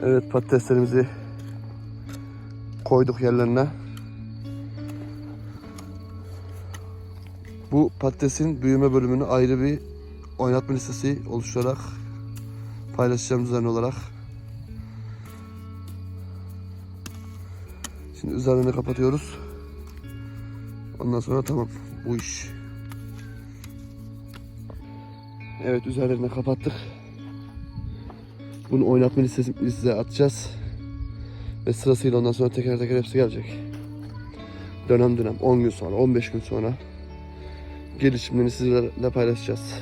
Evet patateslerimizi koyduk yerlerine. Bu patatesin büyüme bölümünü ayrı bir oynatma listesi oluşturarak paylaşacağım düzenli olarak. Şimdi üzerini kapatıyoruz. Ondan sonra tamam bu iş. Evet üzerlerini kapattık. Bunu oynatma listesi, listeye atacağız. Ve sırasıyla ondan sonra teker teker hepsi gelecek. Dönem dönem 10 gün sonra 15 gün sonra gelişimlerini sizlerle paylaşacağız.